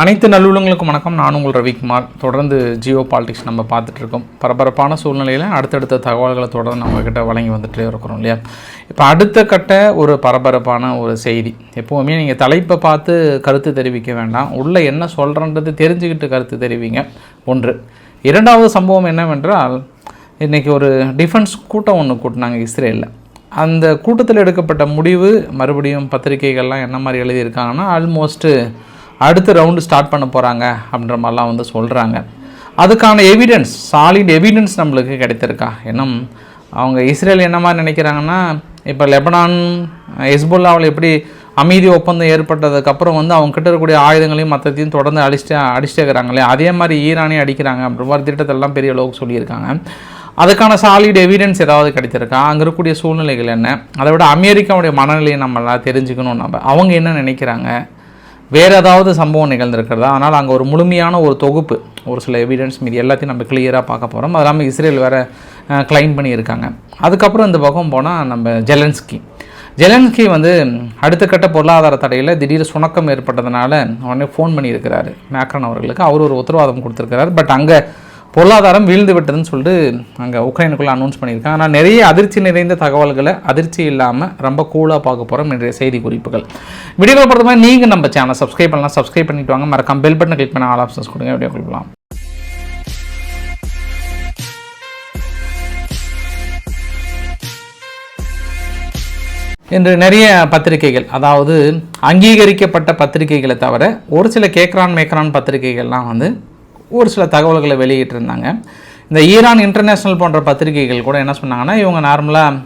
அனைத்து நல்லுள்ளங்களுக்கும் வணக்கம். நான் உங்கள் ரவிக்குமார். தொடர்ந்து ஜியோ பாலிடிக்ஸ் நம்ம பார்த்துட்ருக்கோம். பரபரப்பான சூழ்நிலையில் அடுத்தடுத்த தகவல்களை தொடர்ந்து நம்மக்கிட்ட வழங்கி வந்துகிட்டே இருக்கிறோம் இல்லையா? இப்போ அடுத்த கட்ட ஒரு பரபரப்பான ஒரு செய்தி. எப்போவுமே நீங்கள் தலைப்பை பார்த்து கருத்து தெரிவிக்க வேண்டாம். உள்ளே என்ன சொல்கிறன்றது தெரிஞ்சுக்கிட்டு கருத்து தெரிவிங்க. ஒன்று. இரண்டாவது சம்பவம் என்னவென்றால் இன்றைக்கி ஒரு டிஃபென்ஸ் கூட்டம் ஒன்று கூட்டினாங்க இஸ்ரேலில். அந்த கூட்டத்தில் எடுக்கப்பட்ட முடிவு மறுபடியும் பத்திரிகைகள்லாம் என்ன மாதிரி எழுதியிருக்காங்கன்னா ஆல்மோஸ்ட்டு அடுத்த ரவுண்டு ஸ்டார்ட் பண்ண போகிறாங்க அப்படின்ற மாதிரிலாம் வந்து சொல்கிறாங்க அதுக்கான எவிடன்ஸ் சாலிட் எவிடன்ஸ் நம்மளுக்கு கிடைத்திருக்கா? இன்னும் அவங்க இஸ்ரேல் என்ன மாதிரி நினைக்கிறாங்கன்னா இப்போ லெபனான் ஹெஸ்புல்லாவில் எப்படி அமைதி ஒப்பந்தம் ஏற்பட்டதுக்கப்புறம் வந்து அவங்க கிட்ட இருக்கக்கூடிய ஆயுதங்களையும் மற்றத்தையும் தொடர்ந்து அடிச்சுட்டு அடிச்சுட்டே இருக்கிறாங்களே அதே மாதிரி ஈரானையும் அடிக்கிறாங்க அப்படின்ற மாதிரி திட்டத்தெல்லாம் பெரிய அளவுக்கு சொல்லியிருக்காங்க. அதுக்கான சாலிட் எவிடன்ஸ் ஏதாவது கிடைத்திருக்கா? அங்கே இருக்கக்கூடிய சூழ்நிலைகள் என்ன? அதை விட அமெரிக்காவுடைய மனநிலையை நம்மளால் தெரிஞ்சுக்கணும். நம்ம அவங்க என்ன நினைக்கிறாங்க? வேறு ஏதாவது சம்பவம் நிகழ்ந்திருக்கிறதா? அதனால் அங்கே ஒரு முழுமையான ஒரு தொகுப்பு ஒரு சில எவிடன்ஸ் மீது எல்லாத்தையும் நம்ம கிளியராக பார்க்க போகிறோம் அது இல்லாமல் இஸ்ரேல் வேறு கிளைம் பண்ணியிருக்காங்க. அதுக்கப்புறம் இந்த பக்கம் போனால் நம்ம ஜெலன்ஸ்கி. ஜெலன்ஸ்கி வந்து அடுத்த கட்ட பொருளாதார தடையில் திடீர் சுணக்கம் ஏற்பட்டதுனால உடனே ஃபோன் பண்ணியிருக்கிறாரு. மேக்ரன் அவர்களுக்கு. அவர் ஒரு உத்தரவாதம் கொடுத்துருக்கிறார். பட் அங்கே பொருளாதாரம் வீழ்ந்து விட்டதுன்னு சொல்லிட்டு அங்கே உக்ரைனுக்குள்ளே அனௌன்ஸ் பண்ணியிருக்காங்க. ஆனால் நிறைய அதிர்ச்சி நிறைந்த தகவல்களை அதிர்ச்சி இல்லாமல் ரொம்ப கூலாக பார்க்க போகிறோம் இன்றைய செய்தி குறிப்புகள். வீடியோவில் பொறுத்த மாதிரி நீங்கள் நம்ம சேனல் சப்ஸ்கிரைப் பண்ணலாம். சப்ஸ்கிரைப் பண்ணிட்டு வாங்க. மறக்காம பெல் பட்டனை கிளிக் பண்ண ஆல் ஆப்ஷன்ஸ் கொடுங்க. வீடியோ கொடுக்கலாம் இன்று நிறைய பத்திரிகைகள் அதாவது அங்கீகரிக்கப்பட்ட பத்திரிகைகளை தவிர ஒரு சில கேக்ரான் மேக்ரான் பத்திரிகைகள்லாம் வந்து ஒரு சில தகவல்களை வெளியிட்டிருந்தாங்க. இந்த ஈரான் இன்டர்நேஷ்னல் போன்ற பத்திரிகைகள் கூட என்ன சொன்னாங்கன்னா இவங்க நார்மலாக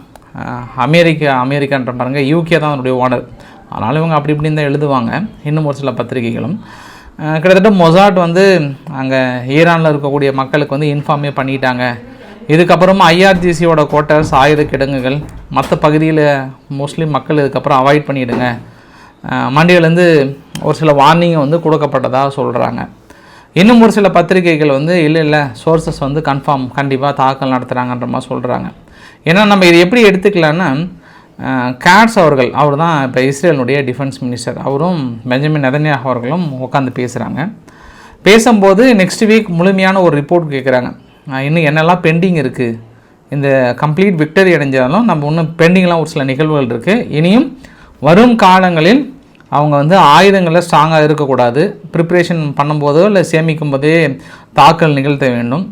அமெரிக்கா அமெரிக்கான்ற பாருங்க யூகே தான் அதனுடைய ஓனர் அதனால் இவங்க அப்படி இப்படின்னு தான் எழுதுவாங்க. இன்னும் ஒரு சில பத்திரிகைகளும். கிட்டத்தட்ட மொசாட் வந்து அங்கே ஈரானில் இருக்கக்கூடிய மக்களுக்கு வந்து இன்ஃபார்மே பண்ணிட்டாங்க. இதுக்கப்புறமா ஐஆர்ஜிசியோட கோட்டர்ஸ் ஆயுத கிடங்குகள் மற்ற பகுதியில் மோஸ்ட்லி மக்கள் இதுக்கப்புறம் அவாய்ட் பண்ணிவிடுங்க மண்டியிலேருந்து ஒரு சில வார்னிங்கை வந்து கொடுக்கப்பட்டதாக சொல்கிறாங்க இன்னும் ஒரு சில பத்திரிகைகள் வந்து இல்லை இல்லை சோர்சஸ் வந்து கன்ஃபார்ம் கண்டிப்பாக தாக்கல் நடத்துகிறாங்கன்ற மாதிரி சொல்கிறாங்க ஏன்னா நம்ம இதை எப்படி எடுத்துக்கலான்னா கேட்ஸ் அவர்கள் அவர் தான் இப்போ இஸ்ரேலுடைய டிஃபென்ஸ் மினிஸ்டர் அவரும் பெஞ்சமின் நெதன்யா அவர்களும் உட்காந்து பேசுகிறாங்க பேசும்போது நெக்ஸ்ட் வீக் முழுமையான ஒரு ரிப்போர்ட் கேட்குறாங்க இன்னும் என்னெல்லாம் பெண்டிங் இருக்குது இந்த கம்ப்ளீட் விக்டரி அடைஞ்சாலும் நம்ம இன்னும் பெண்டிங்லாம் ஒரு சில நிகழ்வுகள் இருக்குது இனியும் வரும் காலங்களில் அவங்க வந்து ஆயுதங்களை ஸ்ட்ராங்காக இருக்கக்கூடாது. ப்ரிப்ரேஷன் பண்ணும்போதோ இல்லை சேமிக்கும் போதே தாக்கல் நிகழ்த்த வேண்டும்.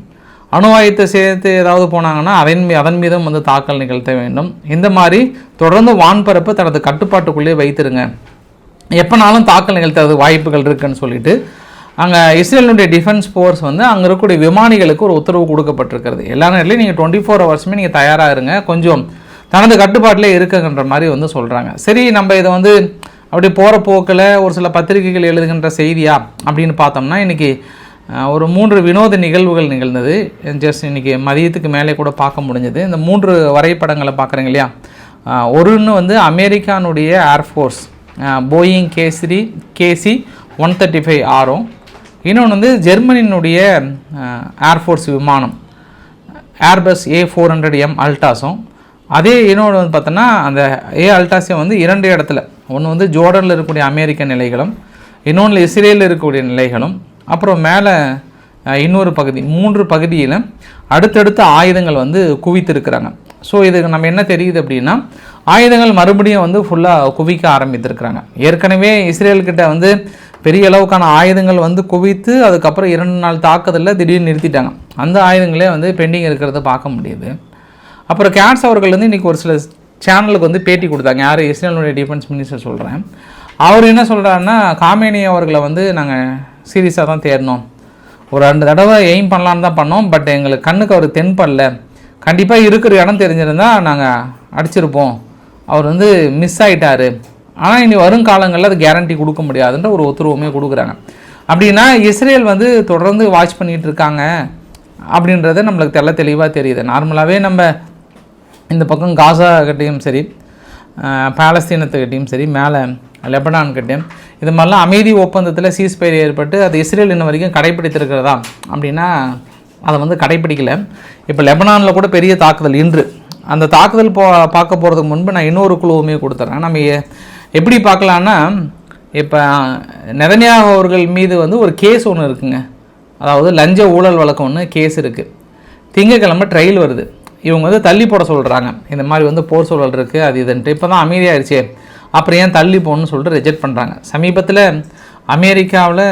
அணு ஆயுதத்தை சேர்த்து ஏதாவது போனாங்கன்னா அதன் மீ அதன் மீதும் வந்து தாக்கல் நிகழ்த்த வேண்டும். இந்த மாதிரி தொடர்ந்து வான்பரப்பு தனது கட்டுப்பாட்டுக்குள்ளே வைத்திருங்க. எப்போனாலும் தாக்கல் நிகழ்த்த வாய்ப்புகள் இருக்குன்னு சொல்லிட்டு அங்கே இஸ்ரேலுடைய டிஃபென்ஸ் ஃபோர்ஸ் வந்து அங்கே இருக்கக்கூடிய விமானிகளுக்கு ஒரு உத்தரவு கொடுக்கப்பட்டிருக்கிறது. எல்லா நேரத்துலையும் நீங்கள் டுவெண்ட்டி ஃபோர் ஹவர்ஸுமே நீங்கள் தயாராக இருங்க. கொஞ்சம் தனது கட்டுப்பாட்டிலே இருக்குங்கிற மாதிரி வந்து சொல்கிறாங்க சரி நம்ம இதை வந்து அப்படி போகிற போக்கில் ஒரு சில பத்திரிகைகள் எழுதுகின்ற செய்தியா அப்படின்னு பார்த்தோம்னா இன்றைக்கி ஒரு மூன்று வினோத நிகழ்வுகள் நிகழ்ந்தது. ஜஸ்ட் இன்றைக்கி மதியத்துக்கு மேலே கூட பார்க்க முடிஞ்சது. இந்த மூன்று வரைபடங்களை பார்க்குறீங்க இல்லையா? ஒருன்னு வந்து அமெரிக்கானுடைய ஏர்ஃபோர்ஸ் போயிங் கேசரி கேசி ஒன் தேர்ட்டி ஃபைவ் ஆரும் இன்னொன்று வந்து ஜெர்மனியினுடைய ஏர்ஃபோர்ஸ் விமானம் Airbus A four hundred M அல்டாஸும் அதே இன்னொன்று வந்து பார்த்தோன்னா அந்த ஏ அல்டாஸையும் வந்து இரண்டு இடத்துல ஒன்று வந்து ஜோர்டனில் இருக்கக்கூடிய அமெரிக்க நிலைகளும் இன்னொன்று இஸ்ரேலில் இருக்கக்கூடிய நிலைகளும் அப்புறம் மேலே இன்னொரு பகுதி மூன்று பகுதியில் அடுத்தடுத்த ஆயுதங்கள் வந்து குவித்திருக்கிறாங்க. ஸோ இதுக்கு நம்ம என்ன தெரியுது அப்படின்னா ஆயுதங்கள் மறுபடியும் வந்து ஃபுல்லாக குவிக்க ஆரம்பித்திருக்கிறாங்க. ஏற்கனவே இஸ்ரேல்கிட்ட வந்து பெரிய அளவுக்கான ஆயுதங்கள் வந்து குவித்து அதுக்கப்புறம் இரண்டு நாள் தாக்குதலில் திடீர்னு நிறுத்திட்டாங்க. அந்த ஆயுதங்களே வந்து பெண்டிங் இருக்கிறத பார்க்க முடியுது. அப்புறம் கேட்ஸ் அவர்கள் வந்து இன்றைக்கி ஒரு சில சேனலுக்கு வந்து பேட்டி கொடுத்தாங்க. யார்? இஸ்ரேலுடைய டிஃபென்ஸ் மினிஸ்டர் சொல்கிறேன் அவர் என்ன சொல்கிறாருன்னா காமேனி அவர்களை வந்து நாங்கள் சீரியஸாக தான் தேடினோம் ஒரு ரெண்டு தடவை எய்ம் பண்ணலான்னு தான் பண்ணோம். பட் எங்களுக்கு கண்ணுக்கு அவர் தென்படல கண்டிப்பாக இருக்கிற இடம் தெரிஞ்சிருந்தால் நாங்கள் அடிச்சிருப்போம். அவர் வந்து மிஸ் ஆகிட்டார் ஆனால் இனி வரும் காலங்களில் அது கேரண்டி கொடுக்க முடியாதுன்ற ஒரு உத்தரவுமே கொடுக்குறாங்க. அப்படின்னா இஸ்ரேல் வந்து தொடர்ந்து வாட்ச் பண்ணிகிட்டு இருக்காங்க. அப்படின்றது நம்மளுக்கு தெள்ள தெளிவாக தெரியுது. நார்மலாகவே நம்ம இந்த பக்கம் காசா கிட்டேயும் சரி பாலஸ்தீனத்துக்கிட்டேயும் சரி மேலே லெபனான் கிட்டேயும் இது மாதிரிலாம் அமைதி ஒப்பந்தத்தில் சீஸ்பயர் ஏற்பட்டு அது இஸ்ரேல் இன்ன வரைக்கும் கடைப்பிடித்திருக்கிறதா அப்படின்னா அதை வந்து கடைப்பிடிக்கலை. இப்போ லெபனானில் கூட பெரிய தாக்குதல் இன்று. அந்த தாக்குதல் போ பார்க்க போகிறதுக்கு முன்பு நான் இன்னொரு குழுவுமே கொடுத்துட்றேன் நம்ம எப்படி பார்க்கலான்னா இப்போ நெதன்யா அவர்கள் மீது வந்து ஒரு கேஸ் ஒன்று இருக்குங்க. அதாவது லஞ்ச ஊழல் வழக்கம் ஒன்று கேஸ் இருக்குது திங்கக்கிழமை ட்ரையல் வருது. இவங்க வந்து தள்ளி போட சொல்கிறாங்க இந்த மாதிரி வந்து போர் சூழல் இருக்குது அது இதுன்ட்டு. இப்போ தான் அமைதியாகிடுச்சே அப்புறம் ஏன் தள்ளி போகணும்னு சொல்லிட்டு ரிஜெக்ட் பண்ணுறாங்க சமீபத்தில் அமெரிக்காவில்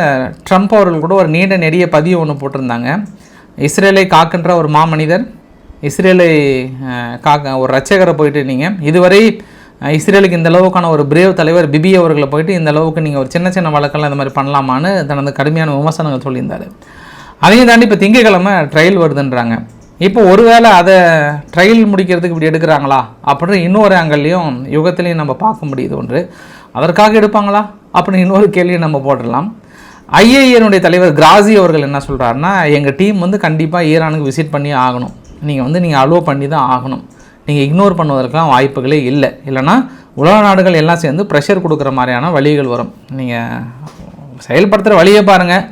ட்ரம்ப் அவர்கள் கூட ஒரு நீண்ட நெடிய பதிவு ஒன்று போட்டிருந்தாங்க. இஸ்ரேலை காக்கின்ற ஒரு மாமனிதர் இஸ்ரேலை காக்க ஒரு ரச்சகரை போயிட்டு நீங்கள் இதுவரை இஸ்ரேலுக்கு இந்த அளவுக்கான ஒரு பிரேவ் தலைவர் பிபி அவர்களை போயிட்டு இந்த அளவுக்கு நீங்கள் ஒரு சின்ன சின்ன வழக்கெல்லாம் இந்த மாதிரி பண்ணலாமான்னு தனது கடுமையான விமர்சனங்கள் சொல்லியிருந்தார். அதையும் தாண்டி இப்போ திங்கக்கிழமை ட்ரையல் வருதுன்றாங்க. இப்போ ஒருவேளை அதை ட்ரையல் முடிக்கிறதுக்கு இப்படி எடுக்கிறாங்களா அப்படின்னு இன்னொரு ஆங்கிள்லையும் யுகத்திலையும் நம்ம பார்க்க முடியுது ஒன்று. அதற்காக எடுப்பாங்களா? அப்படின்னு இன்னொரு கேள்வியை நம்ம போட்டுடலாம். ஐஏஏனுடைய தலைவர் கிராசி அவர்கள் என்ன சொல்கிறாருன்னா எங்கள் டீம் வந்து கண்டிப்பாக ஈரானுக்கு விசிட் பண்ணி ஆகணும். நீங்கள் வந்து நீங்கள் அலோவ் பண்ணி தான் ஆகணும். நீங்கள் இக்னோர் பண்ணுவதற்கெல்லாம் வாய்ப்புகளே இல்லை. இல்லைன்னா உலக நாடுகள் எல்லாம் சேர்ந்து ப்ரெஷர் கொடுக்குற மாதிரியான வழிகள் வரும். நீங்கள் செயல்படுத்துகிற வழியை பாருங்கள்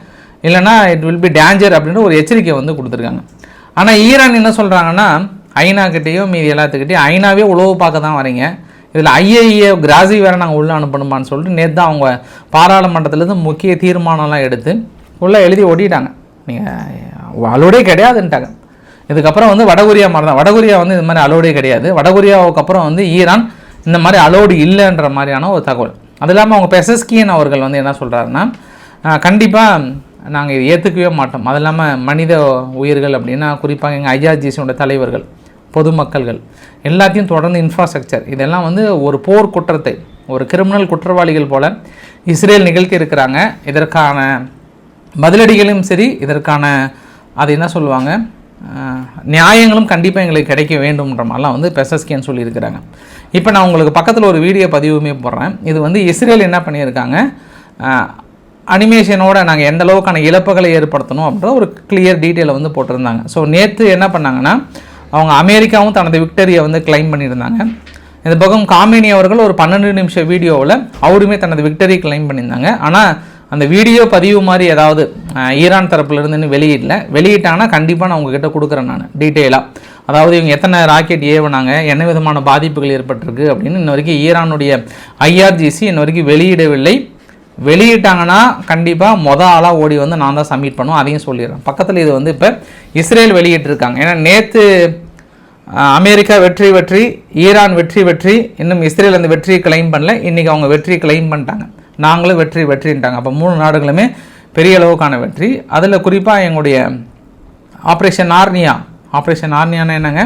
இல்லைன்னா இட் வில் பி டேஞ்சர் அப்படின்னு ஒரு எச்சரிக்கை வந்து கொடுத்துருக்காங்க. ஆனால் ஈரான் என்ன சொல்கிறாங்கன்னா ஐநா கிட்டேயும் மீதி எல்லாத்துக்கிட்டையும் ஐநாவே உளவு பார்க்க தான் வரீங்க இதில் ஐஏஏ கிராசி வேறு நாங்கள் உள்ளே அனுப்பணுமான்னு சொல்லிட்டு நேற்று தான் அவங்க பாராளுமன்றத்துலேருந்து முக்கிய தீர்மானம்லாம் எடுத்து உள்ளே எழுதி ஒட்டிட்டாங்க. நீங்கள் அலோடே கிடையாதுன்ட்டாங்க. இதுக்கப்புறம் வந்து வடகொரியா மாதிரி தான் வடகொரியா வந்து இது மாதிரி அலோடே கிடையாது. வடகொரியாவுக்கு அப்புறம் வந்து ஈரான் இந்த மாதிரி அலோடு இல்லைன்ற மாதிரியான ஒரு தகவல். அது இல்லாமல் அவங்க பெசஸ்கியன் அவர்கள் வந்து என்ன சொல்கிறாருன்னா கண்டிப்பாக நாங்கள் இதை ஏற்றுக்கவே மாட்டோம். அது இல்லாமல் மனித உயிர்கள் அப்படின்னா குறிப்பாக எங்கள் ஐஆர்ஜிசியோட தலைவர்கள் பொதுமக்கள்கள் எல்லாத்தையும் தொடர்ந்து இன்ஃப்ராஸ்ட்ரக்சர் இதெல்லாம் வந்து ஒரு போர் குற்றத்தை ஒரு கிரிமினல் குற்றவாளிகள் போல இஸ்ரேல் நிகழ்த்தி இருக்கிறாங்க. இதற்கான பதிலடிகளும் சரி இதற்கான அது என்ன சொல்லுவாங்க நியாயங்களும் கண்டிப்பாக எங்களுக்கு கிடைக்க வேண்டும்ன்ற மாதிரிலாம் வந்து பெசஸ்கேன்னு சொல்லியிருக்கிறாங்க. இப்போ நான் உங்களுக்கு பக்கத்தில் ஒரு வீடியோ பதிவுமே போடுறேன். இது வந்து இஸ்ரேல் என்ன பண்ணியிருக்காங்க அனிமேஷனோட நாங்கள் எந்த அளவுக்கான இழப்புகளை ஏற்படுத்தணும் அப்படின்ற ஒரு கிளியர் டீட்டெயிலை வந்து போட்டிருந்தாங்க. ஸோ நேற்று என்ன பண்ணாங்கன்னா அவங்க அமெரிக்காவும் தனது விக்டரியை வந்து கிளைம் பண்ணியிருந்தாங்க. இந்த பக்கம் காமினி அவர்கள் ஒரு பன்னெண்டு நிமிஷம் வீடியோவில் அவருமே தனது விக்டரி கிளைம் பண்ணியிருந்தாங்க. ஆனால் அந்த வீடியோ பதிவு மாதிரி ஏதாவது ஈரான் தரப்புலேருந்துன்னு இன்னும் வெளியிடல. வெளியிட்டாங்கன்னா கண்டிப்பாக நான் உங்ககிட்ட கொடுக்குறேன் நான் டீட்டெயிலாக அதாவது இவங்க எத்தனை ராக்கெட் ஏவுனாங்க என்ன விதமான பாதிப்புகள் ஏற்பட்டிருக்கு அப்படின்னு இன்ன வரைக்கும் ஈரானுடைய ஐஆர்ஜிசி இன்ன வரைக்கும் வெளியிடவில்லை. வெளியிட்டாங்கன்னா கண்டிப்பாக மொதல் ஆளாக ஓடி வந்து நான் தான் சப்மிட் பண்ணுவோம் அதையும் சொல்லிடுறேன். பக்கத்தில் இது வந்து இப்போ இஸ்ரேல் வெளியிட்டிருக்காங்க. ஏன்னா நேற்று அமெரிக்கா வெற்றி வெற்றி ஈரான் வெற்றி வெற்றி இன்னும் இஸ்ரேல் அந்த வெற்றியை கிளைம் பண்ணல. இன்றைக்கி அவங்க வெற்றி கிளைம் பண்ணிட்டாங்க. நாங்களும் வெற்றி வெற்றின்ட்டாங்க. அப்போ மூணு நாடுகளுமே பெரிய அளவுக்கான வெற்றி. அதில் குறிப்பாக எங்களுடைய ஆப்ரேஷன் ஆர்னியா. ஆப்ரேஷன் ஆர்னியானா என்னங்க?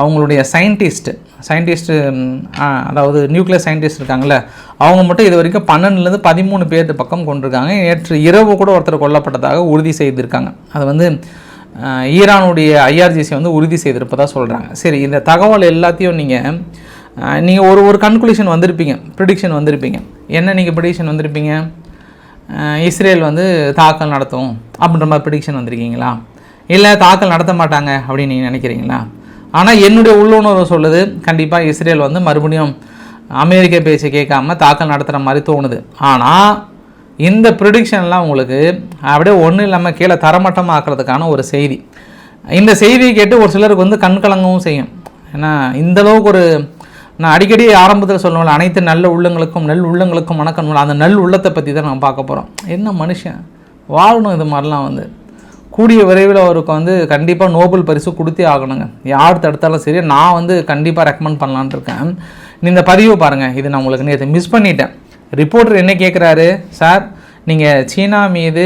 அவங்களுடைய சயின்டிஸ்ட்டு சயின்டிஸ்ட்டு அதாவது நியூக்ளியர் சயின்டிஸ்ட் இருக்காங்கல்ல அவங்க மட்டும் இது வரைக்கும் பன்னெண்டுலேருந்து பதிமூணு பேர் பக்கம் கொண்டிருக்காங்க. நேற்று இரவு கூட ஒருத்தர் கொல்லப்பட்டதாக உறுதி செய்திருக்காங்க. அது வந்து ஈரானுடைய ஐஆர்ஜிசி வந்து உறுதி செய்திருப்பதாக சொல்கிறாங்க சரி இந்த தகவல் எல்லாத்தையும் நீங்கள் நீங்கள் ஒரு ஒரு கன்க்ளூஷன் வந்திருப்பீங்க ப்ரிடிக்ஷன் வந்திருப்பீங்க. என்ன நீங்கள் ப்ரிடிக்ஷன் வந்திருப்பீங்க? இஸ்ரேல் வந்து தாக்கல் நடத்தும் அப்படின்ற மாதிரி ப்ரிடிக்ஷன் வந்திருக்கீங்களா? இல்லை தாக்கல் நடத்த மாட்டாங்க அப்படின்னு நீங்கள் நினைக்கிறீங்களா? ஆனால் என்னுடைய உள்ளுணர்வு சொல்லுது கண்டிப்பாக இஸ்ரேல் வந்து மறுபடியும் அமெரிக்க பேச்சை கேட்காம தாக்கல் நடத்துகிற மாதிரி தோணுது. ஆனால் இந்த ப்ரிடிக்ஷன்லாம் உங்களுக்கு அப்படியே ஒன்றும் இல்லாமல் கீழே தரமட்டமாக ஆக்கிறதுக்கான ஒரு செய்தி. இந்த செய்தியை கேட்டு ஒரு சிலருக்கு வந்து கண் கலங்கவும் செய்யும். ஏன்னா இந்த அளவுக்கு ஒரு நான் அடிக்கடி ஆரம்பத்தில் சொல்லுவேன் அனைத்து நல்ல உள்ளங்களுக்கும் நெல் உள்ளங்களுக்கும் வணக்கம் அந்த நல் உள்ளத்தை பற்றி தான் நம்ம பார்க்க போகிறோம் என்ன மனுஷன்? வாழணும் இது மாதிரிலாம் வந்து. கூடிய விரைவில் அவருக்கு வந்து கண்டிப்பாக நோபல் பரிசு கொடுத்தே ஆகணுங்க. யார் தடுத்தாலும் சரி நான் வந்து கண்டிப்பாக ரெக்கமெண்ட் பண்ணலான்னு இருக்கேன். இந்த பதிவு பாருங்கள் இது நான் உங்களுக்கு நேற்று மிஸ் பண்ணிட்டேன். ரிப்போர்ட்டர் என்ன கேட்குறாரு சார் நீங்கள் சீனா மீது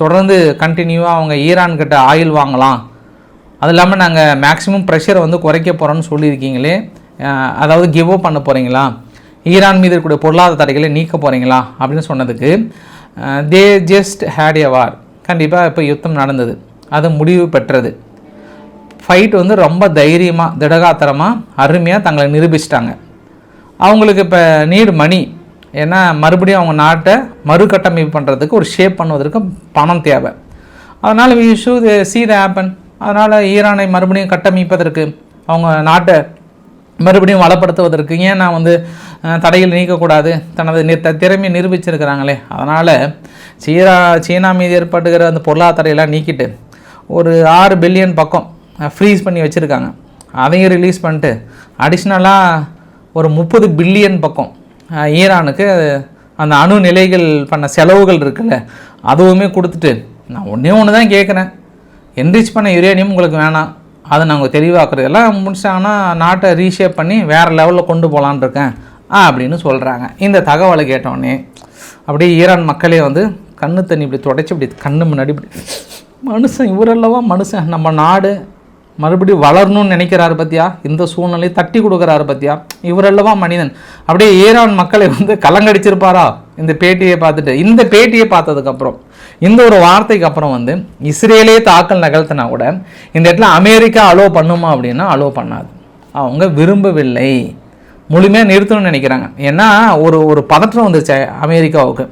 தொடர்ந்து கண்டினியூவாக அவங்க ஈரான்கிட்ட ஆயில் வாங்கலாம். அது இல்லாமல் நாங்கள் மேக்ஸிமம் ப்ரெஷரை வந்து குறைக்க போகிறோம்னு சொல்லியிருக்கீங்களே. அதாவது கிவ் அப் பண்ண போகிறீங்களா ஈரான் மீது இருக்கக்கூடிய பொருளாதார தடைகளை நீக்க போகிறீங்களா அப்படின்னு சொன்னதுக்கு தே ஜஸ்ட் ஹேட் எ வார் கண்டிப்பாக இப்போ யுத்தம் நடந்தது. அது முடிவு பெற்றது. ஃபைட் வந்து ரொம்ப தைரியமாக திடகாத்திரமாக அருமையாக தங்களை நிரூபிச்சிட்டாங்க. அவங்களுக்கு இப்போ நீடு மணி ஏன்னா மறுபடியும் அவங்க நாட்டை மறுகட்டமைப்பு பண்ணுறதுக்கு ஒரு ஷேப் பண்ணுவதற்கு பணம் தேவை. அதனால் வி ஷூ சி த ஆப்பன் அதனால் ஈரானை மறுபடியும் கட்டமைப்பதற்கு அவங்க நாட்டை மறுபடியும் வளப்படுத்துவதற்கு ஏன் நான் வந்து தடையில் நீக்கக்கூடாது தனது நி- த- திறமையை நிரூபிச்சிருக்கிறாங்களே. அதனால் சீரா சீனா மீது ஏற்பட்டுகிற அந்த பொருளாதார தடையெல்லாம் நீக்கிட்டு ஒரு ஆறு பில்லியன் பக்கம் ஃப்ரீஸ் பண்ணி வச்சுருக்காங்க. அதையும் ரிலீஸ் பண்ணிட்டு அடிஷ்னலாக ஒரு முப்பது பில்லியன் பக்கம் ஈரானுக்கு அந்த அணு நிலைகள் பண்ண செலவுகள் இருக்குல்ல அதுவுமே கொடுத்துட்டு நான் ஒன்றே ஒன்று தான் கேட்குறேன் என்ரிச் பண்ண யுரேனியம் உங்களுக்கு வேணாம். அதை நாங்கள் தெளிவாக்குறது எல்லாம் முடிச்சாங்கன்னா நாட்டை ரீஷேப் பண்ணி வேறு லெவலில் கொண்டு போகலான் இருக்கேன். ஆ அப்படின்னு சொல்கிறாங்க இந்த தகவலை கேட்டோடனே அப்படியே ஈரான் மக்களே வந்து கண்ணு தண்ணி இப்படி தொடச்சி இப்படி கண்ணு முன்னாடி இப்படி மனுஷன் இவரெல்லவா மனுஷன்? நம்ம நாடு மறுபடியும் வளரணும்னு நினைக்கிறாரு பத்தியா? இந்த சூழ்நிலையை தட்டி கொடுக்குறாரு பத்தியா? இவரெல்லவா மனிதன்? அப்படியே ஈரான் மக்களை வந்து கலங்கடிச்சிருப்பாரா? இந்த பேட்டியை பார்த்துட்டு. இந்த பேட்டியை பார்த்ததுக்கப்புறம் இந்த ஒரு வார்த்தைக்கு அப்புறம் வந்து இஸ்ரேலே தாக்கல் நகர்த்தினா கூட இந்த இடத்துல அமெரிக்கா அலோவ் பண்ணுமா அப்படின்னா அலோவ் பண்ணாது. அவங்க விரும்பவில்லை. முழுமையாக நிறுத்தணும்னு நினைக்கிறாங்க. ஏன்னா ஒரு ஒரு பதற்றம் வந்துருச்சு அமெரிக்காவுக்கு.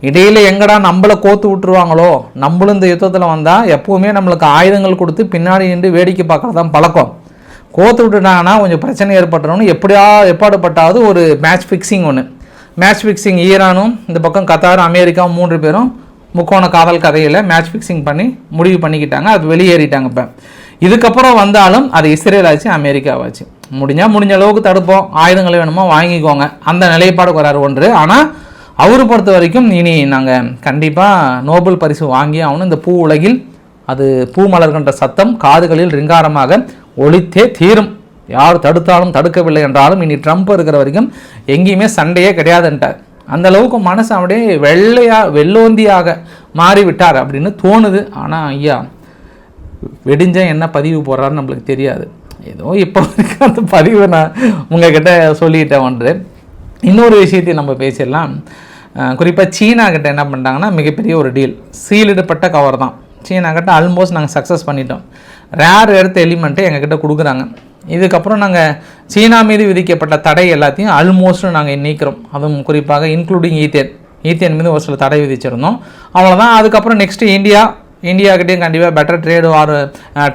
இடையில் எங்கடா நம்மளை கோத்து விட்டுருவாங்களோ? நம்மளும் இந்த யுத்தத்தில் வந்தால் எப்போவுமே நம்மளுக்கு ஆயுதங்கள் கொடுத்து பின்னாடி நின்று வேடிக்கை பார்க்குறது தான் பழக்கம். கோத்து விட்டுட்டாங்கன்னா கொஞ்சம் பிரச்சனை ஏற்பட்டுறோம்னு எப்படியா எப்பாடுபட்டாவது ஒரு மேட்ச் ஃபிக்ஸிங் ஒன்று மேட்ச் ஃபிக்ஸிங் ஈரானும் இந்த பக்கம் கத்தார் அமெரிக்கா மூன்று பேரும் முக்கோண காதல் கதையில் மேட்ச் ஃபிக்ஸிங் பண்ணி முடிவு பண்ணிக்கிட்டாங்க. அது வெளியேறிட்டாங்க இப்போ. இதுக்கப்புறம் வந்தாலும் அது இஸ்ரேல் ஆச்சு அமெரிக்காவாச்சு முடிஞ்சால் முடிஞ்ச அளவுக்கு தடுப்போம். ஆயுதங்களை வேணுமோ வாங்கிக்கோங்க. அந்த நிலைப்பாடு வராரு ஒன்று. ஆனால் அவரை பொறுத்த வரைக்கும் இனி நாங்கள் கண்டிப்பாக நோபல் பரிசு வாங்கி ஆகணும். இந்த பூ உலகில் அது பூ மலர்கின்ற சத்தம் காதுகளில் ரிங்காரமாக ஒழித்தே தீரும். யார் தடுத்தாலும் தடுக்கவில்லை என்றாலும் இனி ட்ரம்ப் இருக்கிற வரைக்கும் எங்கேயுமே சண்டையே கிடையாதுன்ட்டார். அந்த அளவுக்கு மனசு அப்படியே வெள்ளையாக வெள்ளோந்தியாக மாறி விட்டார் அப்படின்னு தோணுது. ஆனால் ஐயா வெடிஞ்ச என்ன பதிவு போடுறாருன்னு நம்மளுக்கு தெரியாது. ஏதோ இப்போ வரைக்கும் அந்த பதிவை நான் உங்ககிட்ட சொல்லிட்டேன் ஒன்று. இன்னொரு விஷயத்தையும் நம்ம பேசிடலாம். குறிப்பாக சீனா கிட்ட என்ன பண்ணிட்டாங்கன்னா மிகப்பெரிய ஒரு டீல் சீலிடப்பட்ட கவர் தான். சீனா கிட்ட ஆல்மோஸ்ட் நாங்கள் சக்ஸஸ் பண்ணிட்டோம். ரேர் எடுத்த எலிமெண்ட்டை எங்ககிட்ட கொடுக்குறாங்க. இதுக்கப்புறம் நாங்கள் சீனா மீது விதிக்கப்பட்ட தடை எல்லாத்தையும் ஆல்மோஸ்ட் நாங்கள் நீக்கிறோம். அதுவும் குறிப்பாக இன்க்ளூடிங் ஈத்தேன். ஈத்தேன் மீது ஒரு சில தடை விதிச்சிருந்தோம். அவ்வளோதான் அதுக்கப்புறம் நெக்ஸ்ட்டு இந்தியா. இந்தியாக்கிட்டையும் கண்டிப்பாக பெட்டர் ட்ரேடு ஆர்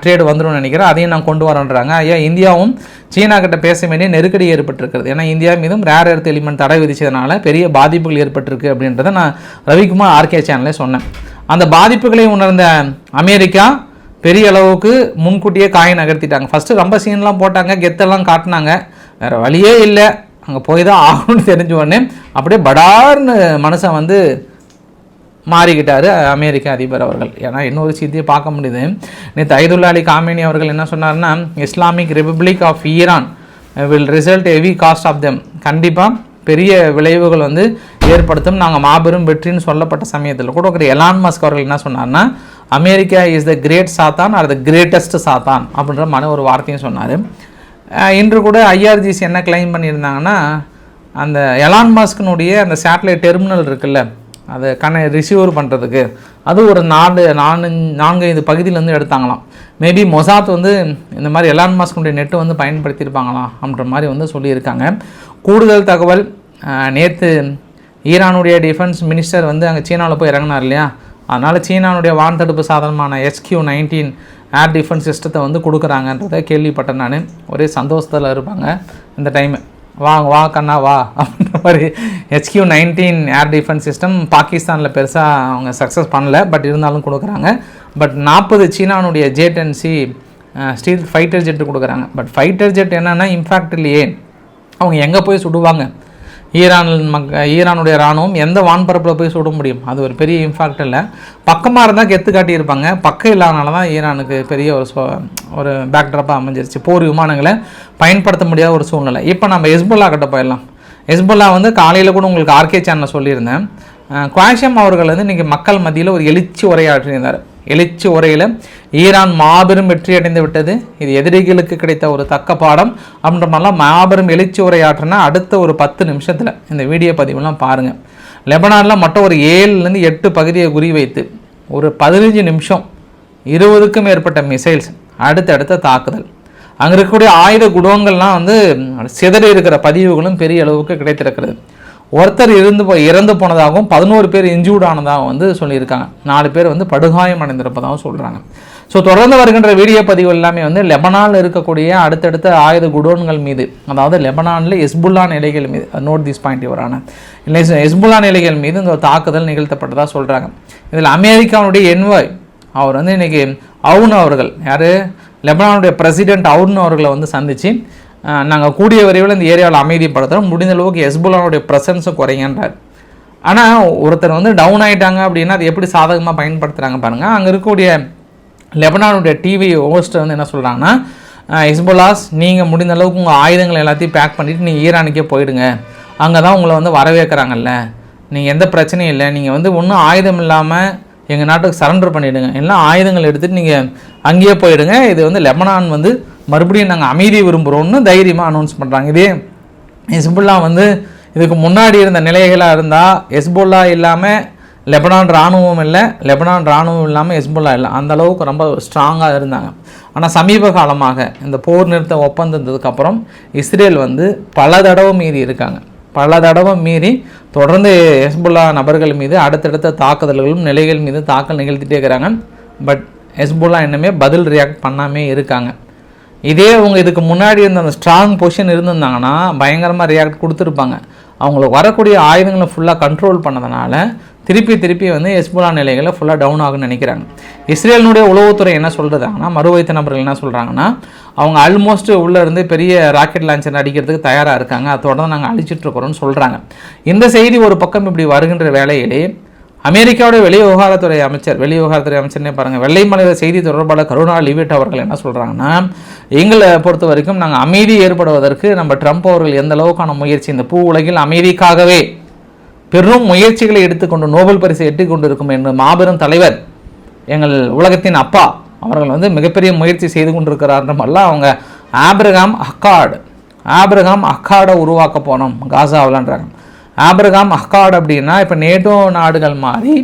ட்ரேடு வந்துடும் நினைக்கிறேன். அதையும் நான் கொண்டு வரேன்றாங்க. ஐயா இந்தியாவும் சீனா கிட்ட பேச வேண்டிய நெருக்கடி ஏற்பட்டிருக்கிறது. ஏன்னா இந்தியா மீதும் ரேர் எர்த் எலிமெண்ட் தடை விதிச்சதுனால பெரிய பாதிப்புகள் ஏற்பட்டிருக்கு அப்படின்றத நான் ரவிக்குமார் ஆர்கே சேனலே சொன்னேன். அந்த பாதிப்புகளை உணர்ந்த அமெரிக்கா பெரிய அளவுக்கு முன்கூட்டியே காயை நகர்த்திட்டாங்க. ஃபஸ்ட்டு ரொம்ப சீன்லாம் போட்டாங்க கெத்தெல்லாம் காட்டினாங்க. வேறு வழியே இல்லை. அங்கே போய் தான் ஆகணும்னு தெரிஞ்ச உடனே அப்படியே படார்னு மனுஷன் வந்து மாறிக்கிட்டார் அமெரிக்க அதிபர் அவர்கள். ஏன்னா இன்னொரு செய்தியை பார்க்க முடியுது. நேற்று ஐதுல்லா அலி காமினி அவர்கள் என்ன சொன்னார்னா Islamic Republic of Iran will result heavy cost of them கண்டிப்பாக பெரிய விளைவுகள் வந்து ஏற்படுத்தும். நாங்கள் மாபெரும் வெற்றின்னு சொல்லப்பட்ட சமயத்தில் கூட ஒரு எலான் மஸ்க் அவர்கள் என்ன சொன்னார்னா America is the great Satan are the greatest Satan அப்படின்ற மன ஒரு வார்த்தையும் சொன்னார். இன்று கூட ஐஆர்ஜிசி என்ன கிளைம் பண்ணியிருந்தாங்கன்னா அந்த எலான் மாஸ்கினுடைய அந்த சேட்டலைட் டெர்மினல் இருக்குல்ல அதை கண ரிசீவர் பண்ணுறதுக்கு அது ஒரு நாலு நாலு நான்கு ஐந்து பகுதியிலேருந்து எடுத்தாங்களாம். மேபி மொசாத் வந்து இந்த மாதிரி எலான் மாஸ்குடைய நெட்டு வந்து பயன்படுத்தியிருப்பாங்களாம் அப்படின்ற மாதிரி வந்து சொல்லியிருக்காங்க. கூடுதல் தகவல் நேற்று ஈரானுடைய டிஃபென்ஸ் மினிஸ்டர் வந்து அங்கே சீனாவில் போய் இறங்கினார் இல்லையா? அதனால் சீனானுடைய வான் தடுப்பு சாதனமான எஸ்கியூ நைன்டீன் ஏர் டிஃபென்ஸ் சிஸ்டத்தை வந்து கொடுக்குறாங்கன்றதை கேள்விப்பட்டேன் நான். ஒரே சந்தோஷத்தில் இருப்பாங்க இந்த டைமு வா வா கண்ணா வா. அப்படின்ற மாதிரி HQ nineteen air defence system பாகிஸ்தானில் பெருசாக அவங்க சக்ஸஸ் பண்ணல பட் இருந்தாலும் கொடுக்குறாங்க. பட் நாற்பது சீனானுடைய jet and C steel fighter jet கொடுக்குறாங்க. பட் ஃபைட்டர் ஜெட் என்னென்னா இம்ஃபேக்ட் இல்லையே. அவங்க எங்கே போய் சுடுவாங்க? ஈரான் மக் ஈரானுடைய இராணுவம் எந்த வான்பரப்பில் போய் சுட முடியும்? அது ஒரு பெரிய இம்பாக்ட் இல்லை. பக்கமாக இருந்தால் கெத்து காட்டியிருப்பாங்க. பக்கம் இல்லாதனால தான் ஈரானுக்கு பெரிய ஒரு சோ ஒரு பேக்ட்ராப்பாக அமைஞ்சிருச்சு. போர் விமானங்களை பயன்படுத்த முடியாத ஒரு சூழ்நிலை. இப்போ நம்ம ஹெஸ்புல்லா கிட்ட போயிடலாம். ஹெஸ்புல்லா வந்து காலையில் கூட உங்களுக்கு ஆர்கே சேனலில் சொல்லியிருந்தேன். குவாஷம் அவர்கள் வந்து இன்றைக்கி மக்கள் மத்தியில் ஒரு எழுச்சி உரையாற்றியிருந்தார். எழுச்சி உரையில் ஈரான் மாபெரும் வெற்றி அடைந்து விட்டது. இது எதிரிகளுக்கு கிடைத்த ஒரு தக்க பாடம். அப்படின்ற மாதிரிலாம் மாபெரும் எழுச்சி உரையாற்றினா அடுத்த ஒரு பத்து நிமிஷத்தில் இந்த வீடியோ பதிவுலாம் பாருங்கள் லெபனானில் மட்டும் ஒரு ஏழுலேருந்து எட்டு பகுதியை குறிவைத்து ஒரு பதினஞ்சு நிமிஷம் இருபதுக்கும் மேற்பட்ட மிசைல்ஸ் அடுத்தடுத்த தாக்குதல். அங்கே இருக்கக்கூடிய ஆயுத குடோங்கள்லாம் வந்து சிதறி இருக்கிற பதிவுகளும் பெரிய அளவுக்கு கிடைத்திருக்கிறது. ஒருத்தர் இருந்து இறந்து போனதாகவும் பதினோரு பேர் இன்ஜூர்ட் ஆனதாகவும் வந்து சொல்லியிருக்காங்க. நாலு பேர் வந்து படுகாயம் அடைந்திருப்பதாகவும் சொல்கிறாங்க ஸோ தொடர்ந்து வருகின்ற வீடியோ பதிவு எல்லாமே வந்து லெபனானில் இருக்கக்கூடிய அடுத்தடுத்த ஆயுத குடோன்கள் மீது அதாவது லெபனானில் எஸ்புல்லா நிலைகள் மீது நோட் திஸ் பாயிண்ட் இவரான. இல்லை எஸ்புல்லா நிலைகள் மீது இந்த தாக்குதல் நிகழ்த்தப்பட்டதாக சொல்கிறாங்க இதில் அமெரிக்காவுடைய என்வாய் அவர் வந்து இன்றைக்கி அவுன் அவர்கள் யார்? லெபனானுடைய பிரசிடென்ட் அவுன் அவர்களை வந்து சந்தித்து நாங்கள் கூடிய விரைவில் இந்த ஏரியாவில் அமைதிப்படுத்துகிறோம் முடிந்த அளவுக்கு எஸ்புல்லானுடைய ப்ரெசன்ஸும் குறைங்கன்றார் ஆனால் ஒருத்தர் வந்து டவுன் ஆகிட்டாங்க அப்படின்னா அது எப்படி சாதகமாக பயன்படுத்துகிறாங்க பாருங்கள் அங்கே இருக்கக்கூடிய லெபனானுடைய டிவி ஹோஸ்ட் வந்து என்ன சொல்கிறாங்கன்னா ஹிஸ்புல்லாஸ் நீங்கள் முடிந்த அளவுக்கு உங்கள் ஆயுதங்கள் எல்லாத்தையும் பேக் பண்ணிவிட்டு நீங்கள் ஈரானுக்கே போயிடுங்க. அங்கே தான் உங்களை வந்து வரவேற்கிறாங்கல்ல. நீங்கள் எந்த பிரச்சனையும் இல்லை. நீங்கள் வந்து ஒன்றும் ஆயுதம் இல்லாமல் எங்கள் நாட்டுக்கு சரண்டர் பண்ணிவிடுங்க எல்லாம் ஆயுதங்கள் எடுத்துகிட்டு நீங்கள் அங்கேயே போயிடுங்க. இது வந்து லெபனான் வந்து மறுபடியும் நாங்கள் அமைதி விரும்புகிறோன்னு தைரியமாக அனௌன்ஸ் பண்ணுறாங்க இதே ஹிஸ்புல்லா வந்து இதுக்கு முன்னாடி இருந்த நிலைகளாக இருந்தால் ஹெஸ்புல்லா இல்லாமல் லெபனான் இராணுவம் இல்லை லெபனான் இராணுவம் இல்லாமல் ஹெஸ்புல்லா இல்லை. அந்த அளவுக்கு ரொம்ப ஸ்ட்ராங்காக இருந்தாங்க. ஆனால் சமீப காலமாக இந்த போர் நிறுத்த ஒப்பந்தத்துக்கப்புறம் இஸ்ரேல் வந்து பல தடவை மீறி இருக்காங்க. பல தடவை மீறி தொடர்ந்து ஹெஸ்புல்லா நபர்கள் மீது அடுத்தடுத்த தாக்குதல்களும் நிலைகள் மீது தாக்கல் நிகழ்த்திட்டே இருக்கிறாங்க. பட் ஹெஸ்புல்லா இன்னுமே பதில் ரியாக்ட் பண்ணாமே இருக்காங்க. இதே அவங்க இதுக்கு முன்னாடி இருந்த அந்த ஸ்ட்ராங் பொசிஷன் இருந்திருந்தாங்கன்னா பயங்கரமாக ரியாக்ட் கொடுத்துருப்பாங்க. அவங்களுக்கு வரக்கூடிய ஆயுதங்களை ஃபுல்லாக கண்ட்ரோல் பண்ணதுனால திருப்பி திருப்பி வந்து எஸ்புலா நிலைகளை ஃபுல்லாக டவுன் ஆகும்னு நினைக்கிறாங்க. இஸ்ரேலினுடைய உளவுத்துறை என்ன சொல்கிறதாங்கன்னா மறுவைத்த நபர்கள் என்ன சொல்கிறாங்கன்னா அவங்க ஆல்மோஸ்ட் உள்ளே இருந்து பெரிய ராக்கெட் லான்ச்சர் அடிக்கிறதுக்கு தயாராக இருக்காங்க. அதை தொடர்ந்து நாங்கள் அழிச்சிட்ருக்குறோம்னு சொல்கிறாங்க இந்த செய்தி ஒரு பக்கம் இப்படி வருகின்ற வேலையிலே அமெரிக்காவுடைய வெளி விவகாரத்துறை அமைச்சர் வெளி விவகாரத்துறை அமைச்சர்னே பாருங்கள் வெள்ளை மாநில செய்தி தொடர்பாளர் கருணா லிவிட் அவர்கள் என்ன சொல்கிறாங்கன்னா எங்களை பொறுத்த வரைக்கும் நாங்கள் அமைதி ஏற்படுவதற்கு நம்ம ட்ரம்ப் அவர்கள் எந்த அளவுக்கான முயற்சி இந்த பூ உலகில் அமைதிக்காகவே பெரும் முயற்சிகளை எடுத்துக்கொண்டு நோபல் பரிசை எட்டிக்கொண்டிருக்கும் என்று மாபெரும் தலைவர் எங்கள் உலகத்தின் அப்பா அவர்கள் வந்து மிகப்பெரிய முயற்சி செய்து கொண்டிருக்கிறார்ன்றமெல்லாம் அவங்க ஆப்ரகாம் அக்காடு ஆப்ரகாம் அக்காடை உருவாக்க போனோம் காசாவில்ன்றாங்க. ஆப்ரகாம் அக்காட் அப்படின்னா இப்போ நேட்டோ நாடுகள் மாதிரி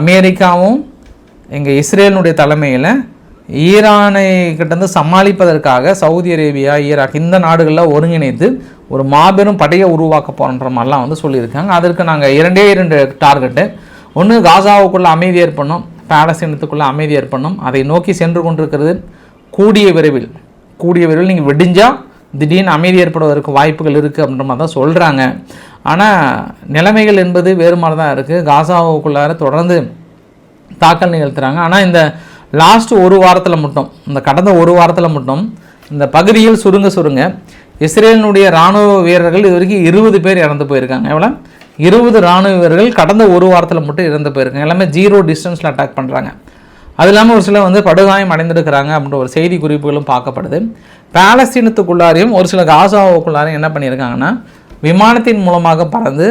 அமெரிக்காவும் எங்கள் இஸ்ரேலினுடைய தலைமையில் ஈரானை கிட்டேருந்து சமாளிப்பதற்காக சவுதி அரேபியா ஈராக் இந்த நாடுகளில் ஒருங்கிணைத்து ஒரு மாபெரும் படையை உருவாக்க போகிற மாதிரிலாம் வந்து சொல்லியிருக்காங்க. அதற்கு நாங்கள் இரண்டே இரண்டு டார்கெட்டு. ஒன்று காசாவுக்குள்ளே அமைதி ஏற்படணும் பேலஸ்தீனத்துக்குள்ளே அமைதி ஏற்படணும். அதை நோக்கி சென்று கொண்டிருக்கிறது கூடிய விரைவில். கூடிய விரைவில் நீங்கள் வெடிஞ்சால் திடீர்னு அமைதி ஏற்படுவதற்கு வாய்ப்புகள் இருக்குது அப்படின்ற மாதிரி தான் சொல்கிறாங்க ஆனால் நிலைமைகள் என்பது வேறு மாதிரி தான் இருக்குது காசாவுக்குள்ளார தொடர்ந்து தாக்கல் நிகழ்த்துறாங்க. ஆனால் இந்த லாஸ்ட் ஒரு வாரத்தில் மட்டும் இந்த கடந்த ஒரு வாரத்தில் மட்டும் இந்த பகுதியில் சுருங்க சுருங்க இஸ்ரேலினுடைய இராணுவ வீரர்கள் இது வரைக்கும் இருபது பேர் இறந்து போயிருக்காங்க. எவ்வளோ? இருபது இராணுவ வீரர்கள் கடந்த ஒரு வாரத்தில் மட்டும் இறந்து போயிருக்காங்க. எல்லாமே ஜீரோ டிஸ்டன்ஸில் அட்டாக் பண்ணுறாங்க அது இல்லாமல் ஒரு சிலர் வந்து படுகாயம் அடைந்திருக்கிறாங்க அப்படின்ற ஒரு செய்தி குறிப்புகளும் பார்க்கப்படுது. பாலஸ்தீனத்துக்குள்ளாரையும் ஒரு சில காசாவுக்குள்ளாரையும் என்ன பண்ணியிருக்காங்கன்னா விமானத்தின் மூலமாக பறந்து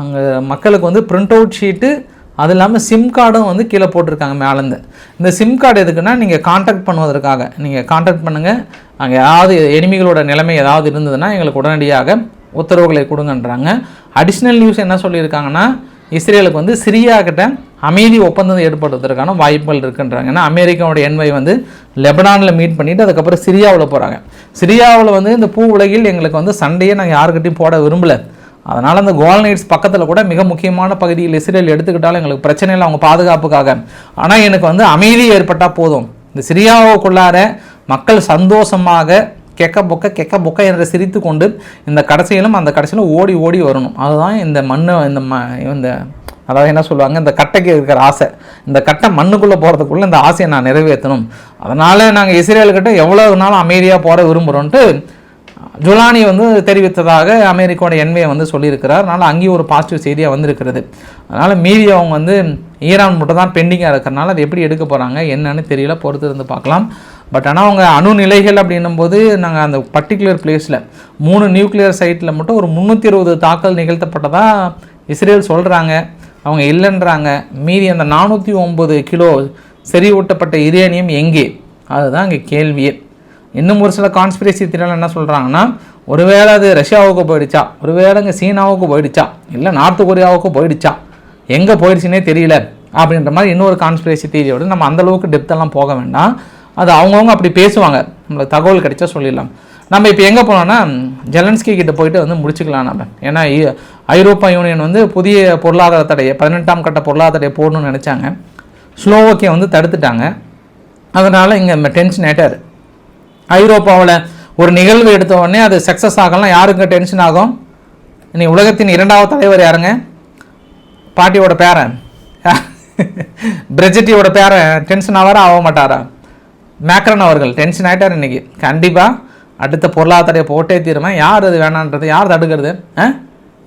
அங்கே மக்களுக்கு வந்து பிரிண்ட் அவுட் ஷீட்டு அது இல்லாமல் சிம் கார்டும் வந்து கீழே போட்டிருக்காங்க மேலேருந்து இந்த சிம் கார்டு எதுக்குன்னா நீங்கள் காண்டாக்ட் பண்ணுவதற்காக. நீங்கள் காண்டாக்ட் பண்ணுங்கள் அங்கே ஏதாவது எனிமிகளோட நிலைமை ஏதாவது இருந்ததுன்னா எங்களுக்கு உடனடியாக உத்தரவுகளை கொடுங்கன்றாங்க. அடிஷ்னல் நியூஸ் என்ன சொல்லியிருக்காங்கன்னா இஸ்ரேலுக்கு வந்து சிரியா கிட்ட அமைதி ஒப்பந்தம் ஏற்படுத்துறதுக்கான வாய்ப்புகள் இருக்குன்றாங்க. ஏன்னா அமெரிக்காவோட என்வை வந்து லெபனானில் மீட் பண்ணிவிட்டு அதுக்கப்புறம் சிரியாவில் போகிறாங்க சிரியாவில் வந்து இந்த பூ உலகில் எங்களுக்கு வந்து சண்டையே நாங்கள் யாருக்கிட்டையும் போட விரும்பலை. அதனால் அந்த கோல்நைட்ஸ் பக்கத்தில் கூட மிக முக்கியமான பகுதியில் இஸ்ரேல் எடுத்துக்கிட்டாலும் எங்களுக்கு பிரச்சனை இல்லை அவங்க பாதுகாப்புக்காக. ஆனால் எனக்கு வந்து அமைதி ஏற்பட்டால் போதும். இந்த சிரியாவுக்குள்ளார மக்கள் சந்தோஷமாக கெக்க பொக்க கெக்க பொக்க என்ற சிரித்து கொண்டு இந்த கடைசியிலும் அந்த கடைசியிலும் ஓடி ஓடி வரணும். அதுதான் இந்த மண்ணை இந்த ம இந்த அதாவது என்ன சொல்லுவாங்க இந்த கட்டைக்கு இருக்கிற ஆசை. இந்த கட்டை மண்ணுக்குள்ளே போகிறதுக்குள்ளே இந்த ஆசையை நான் நிறைவேற்றணும். அதனால் நாங்கள் இஸ்ரேல்கிட்ட எவ்வளோ நாளும் அமைதியாக போகிற விரும்புகிறோன்ட்டு ஜுலானி வந்து தெரிவித்ததாக அமெரிக்காவோட என்மையை வந்து சொல்லியிருக்கிறார். அதனால் அங்கேயும் ஒரு பாசிட்டிவ் செய்தியாக வந்திருக்கிறது. அதனால் மீதி அவங்க வந்து ஈரான் மட்டும் தான் பெண்டிங்காக இருக்கிறனால அது எப்படி எடுக்க போகிறாங்க என்னன்னு தெரியல. பொறுத்து இருந்து பார்க்கலாம். பட் ஆனால் அவங்க அணு நிலைகள் அப்படின்னும் போது நாங்கள் அந்த பர்டிகுலர் பிளேஸில் மூணு நியூக்ளியர் சைட்டில் மட்டும் ஒரு முந்நூற்றி இருபது தாக்கல் நிகழ்த்தப்பட்டதாக இஸ்ரேல் சொல்கிறாங்க அவங்க இல்லைன்றாங்க. மீதி அந்த நானூற்றி ஒம்பது கிலோ செறிவூட்டப்பட்ட யுரேனியம் எங்கே? அதுதான் இங்கே கேள்வியே இன்னும் ஒரு சில கான்ஸ்பிரசி தியரியில் என்ன சொல்கிறாங்கன்னா ஒருவேளை அது ரஷ்யாவுக்கு போயிடுச்சா? ஒருவேளை இங்கே சீனாவுக்கு போயிடுச்சா? இல்லை நார்த்து கொரியாவுக்கு போயிடுச்சா? எங்கே போயிடுச்சுனே தெரியல. அப்படின்ற மாதிரி இன்னொரு கான்ஸ்பிரசி தேதியோடு நம்ம அந்தளவுக்கு டெப்த்தெல்லாம் போக வேண்டாம். அது அவங்கவுங்க அப்படி பேசுவாங்க. நம்மளுக்கு தகவல் கிடைச்சா சொல்லிடலாம். நம்ம இப்போ எங்கே போனோம்னா ஜெலன்ஸ்கி கிட்ட போயிட்டு வந்து முடிச்சுக்கலாம் நம்ம ஏன்னா ஐரோப்பா யூனியன் வந்து புதிய பொருளாதார தடையை பதினெட்டாம் கட்ட பொருளாதார தடையை போடணும்னு நினச்சாங்க. ஸ்லோவோக்கியை வந்து தடுத்துட்டாங்க. அதனால் இங்கே டென்ஷன் ஆகிட்டார் ஐரோப்பாவில் ஒரு நிகழ்வு எடுத்த உடனே அது சக்ஸஸ் ஆகலாம். யாருக்கு டென்ஷன் ஆகும்? நீ உலகத்தின் இரண்டாவது தலைவர் யாருங்க? பாட்டியோட பேரன். பிரெஜிட்டியோட பேரன் டென்ஷன் ஆவாரா? ஆக மாட்டாரா? மேக்ரன் அவர்கள் டென்ஷன் ஆகிட்டார் இன்றைக்கி கண்டிப்பாக அடுத்த பொருளாதார போட்டே தீருமா? யார் அது வேணான்றது? யார் தடுக்கிறது?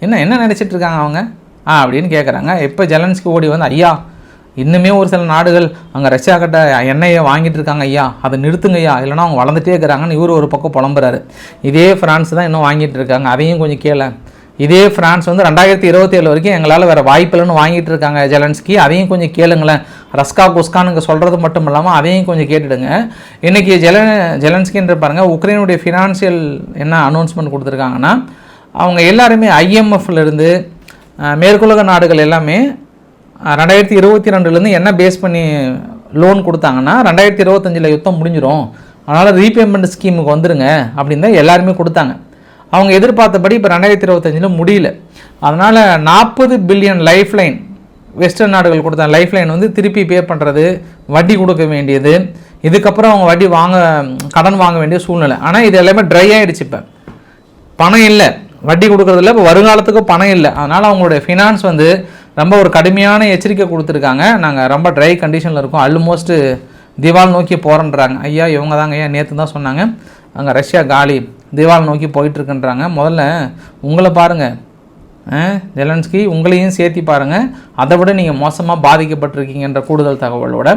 என்ன என்ன நினச்சிட்டு இருக்காங்க அவங்க? ஆ அப்படின்னு கேட்குறாங்க எப்போ ஜெலன்ஸ்கி ஓடி வந்து ஐயா இன்னுமே ஒரு சில நாடுகள் அங்கே ரஷ்யா கிட்ட எண்ணெயை வாங்கிட்டு இருக்காங்க ஐயா. அதை நிறுத்துங்க ஐயா. இல்லைன்னா அவங்க வளர்ந்துட்டே இருக்கிறாங்கன்னு இவர் ஒரு பக்கம் புலம்புறாரு. இதே ஃப்ரான்ஸ் தான் இன்னும் வாங்கிட்டு இருக்காங்க. அதையும் கொஞ்சம் கேளேன் இதே ஃப்ரான்ஸ் வந்து ரெண்டாயிரத்தி இருபத்தி ஏழு வரைக்கும் எங்களால் வேறு வாய்ப்பில்லைன்னு வாங்கிட்டு இருக்காங்க ஜெலன்ஸ்கி. அதையும் கொஞ்சம் கேளுங்களேன். ரஸ்கா குஸ்கானுங்க சொல்கிறது மட்டும் இல்லாமல் அதையும் கொஞ்சம் கேட்டுடுங்க. இன்றைக்கி ஜெல ஜெலன்ஸ்கின்ற பாருங்கள் உக்ரைனுடைய ஃபினான்ஷியல் என்ன அனௌன்ஸ்மெண்ட் கொடுத்துருக்காங்கன்னா அவங்க எல்லாருமே ஐஎம்எஃப்லேருந்து மேற்குலக நாடுகள் எல்லாமே ரெண்டாயிரத்தி இருபத்தி ரெண்டுலேருந்து என்ன பேஸ் பண்ணி லோன் கொடுத்தாங்கன்னா ரெண்டாயிரத்தி இருபத்தஞ்சில் யுத்தம் முடிஞ்சிடும் அதனால் ரீபேமெண்ட் ஸ்கீமுக்கு வந்துருங்க அப்படின்னு தான் எல்லாருமே கொடுத்தாங்க. அவங்க எதிர்பார்த்தபடி இப்போ ரெண்டாயிரத்தி இருபத்தஞ்சில் முடியல. அதனால் நாற்பது பில்லியன் லைஃப் லைன் வெஸ்டர்ன் நாடுகள் கொடுத்த லைஃப் லைன் வந்து திருப்பி பே பண்ணுறது வட்டி கொடுக்க வேண்டியது. இதுக்கப்புறம் அவங்க வட்டி வாங்க கடன் வாங்க வேண்டிய சூழ்நிலை. ஆனால் இது எல்லாமே ட்ரை ஆகிடுச்சு இப்போ. பணம் இல்லை. வட்டி கொடுக்குறதில்ல இப்போ வருங்காலத்துக்கு பணம் இல்லை. அதனால் அவங்களுடைய ஃபினான்ஸ் வந்து ரொம்ப ஒரு கடுமையான எச்சரிக்கை கொடுத்துருக்காங்க. நாங்கள் ரொம்ப ட்ரை கண்டிஷனில் இருக்கோம். ஆல்மோஸ்ட்டு திவால் நோக்கி போகிறேன்றாங்க ஐயா இவங்க தாங்க ஐயா நேற்று தான் சொன்னாங்க. அங்கே ரஷ்யா காலி திவால் நோக்கி போயிட்டுருக்குன்றாங்க. முதல்ல உங்களை பாருங்கள் ஜெலன்ஸ்கி உங்களையும் சேர்த்தி பாருங்கள் அதை விட நீங்கள் மோசமாக பாதிக்கப்பட்டிருக்கீங்கன்ற கூடுதல் தகவலோட.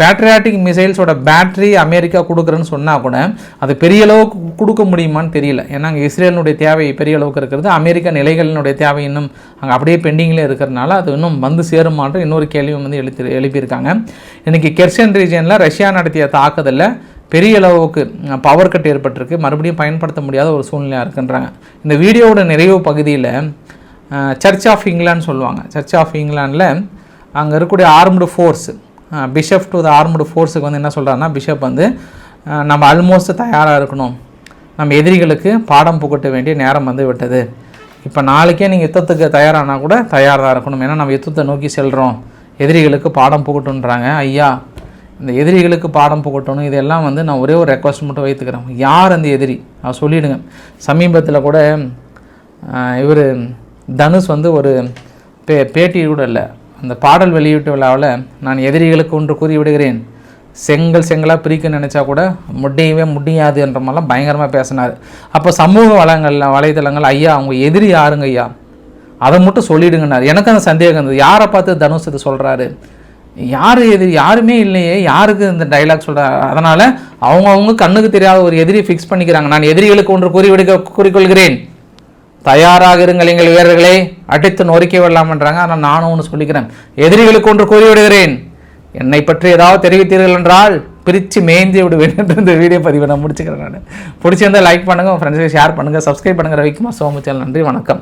பேட்ரியாட்டிக் மிசைல்ஸோட பேட்டரி அமெரிக்கா கொடுக்குறேன்னு சொன்னால் கூட அது பெரிய அளவுக்கு கொடுக்க முடியுமான்னு தெரியல. ஏன்னா அங்கே இஸ்ரேலினுடைய தேவை பெரிய அளவுக்கு இருக்கிறது. அமெரிக்க நிலைகளினுடைய தேவை இன்னும் அங்கே அப்படியே பெண்டிங்கில் இருக்கிறனால அது இன்னும் வந்து சேருமான்ற இன்னொரு கேள்வியும் வந்து எழுப்பி எழுப்பியிருக்காங்க. இன்றைக்கி கெர்சன் ரீஜனில் ரஷ்யா நடத்திய தாக்குதலில் பெரிய அளவுக்கு பவர் கட் ஏற்பட்டிருக்கு. மறுபடியும் பயன்படுத்த முடியாத ஒரு சூழ்நிலையாக இருக்குன்றாங்க. இந்த வீடியோவோட நிறைவு பகுதியில் சர்ச் ஆஃப் இங்கிலாந்து சொல்லுவாங்க. சர்ச் ஆஃப் இங்கிலாண்டில் அங்கே இருக்கக்கூடிய armed force bishop to the armed ஃபோர்ஸுக்கு வந்து என்ன சொல்கிறாருன்னா பிஷப் வந்து நம்ம ஆல்மோஸ்ட் தயாராக இருக்கணும். நம்ம எதிரிகளுக்கு பாடம் புகட்ட வேண்டிய நேரம் வந்து விட்டது. இப்போ நாளைக்கே நீங்கள் யுத்தத்துக்கு தயாரானா கூட தயாராக இருக்கணும். ஏன்னா நம்ம யுத்தத்தை நோக்கி செல்கிறோம் எதிரிகளுக்கு பாடம் புகட்டுன்றாங்க. ஐயா இந்த எதிரிகளுக்கு பாடம் புகட்டணும் இதெல்லாம் வந்து நான் ஒரே ஒரு ரெக்வஸ்ட் மட்டும் வைத்துக்கிறேன். யார் அந்த எதிரி? அதை சொல்லிவிடுங்க சமீபத்தில் கூட இவர் தனுஷ் வந்து ஒரு பே பேட்டி கூட இல்லை. அந்த பாடல் வெளியீட்டு விழாவில் நான் எதிரிகளுக்கு ஒன்று கூறி விடுகிறேன் செங்கல் செங்கலாக பிரிக்க நினச்சா கூட முடியவே முடியாது என்ற மாதிரிலாம் பயங்கரமாக பேசினார். அப்போ சமூக வளங்களில் வலைதளங்கள் ஐயா அவங்க எதிரி யாருங்க ஐயா? அதை மட்டும் சொல்லிடுங்கன்னார். எனக்கு அந்த சந்தேகம் இருந்தது. யாரை பார்த்து தனுஷ் இது சொல்கிறாரு யார் எதிரி யாருமே இல்லையே யாருக்கு இந்த டைலாக் சொல்கிறார் அதனால் அவங்கவுங்க கண்ணுக்கு தெரியாத ஒரு எதிரி ஃபிக்ஸ் பண்ணிக்கிறாங்க. நான் எதிரிகளுக்கு ஒன்று கூறிவிடுக்க கூறிக்கொள்கிறேன். தயாராக இருங்கள் எங்கள் வீரர்களே. அடித்து நொறுக்கி விடலாம்ன்றாங்க. ஆனால் நானும் ஒன்று சொல்லிக்கிறேன். எதிரிகளுக்கு ஒன்று கூறிவிடுகிறேன் என்னை பற்றி ஏதாவது தெரிவித்தீர்கள் என்றால் பிரித்து மேய்ந்து விடுவேன் என்று இந்த வீடியோ பதிவை நான் முடிச்சுக்கிறேன் நான். பிடிச்சிருந்தால் லைக் பண்ணுங்கள் உங்கள் ஃப்ரெண்ட்ஸுக்கு ஷேர் பண்ணுங்கள் சப்ஸ்கிரைப் பண்ணுங்கள் ரவிக்குமார் சோமச்சல் நன்றி வணக்கம்.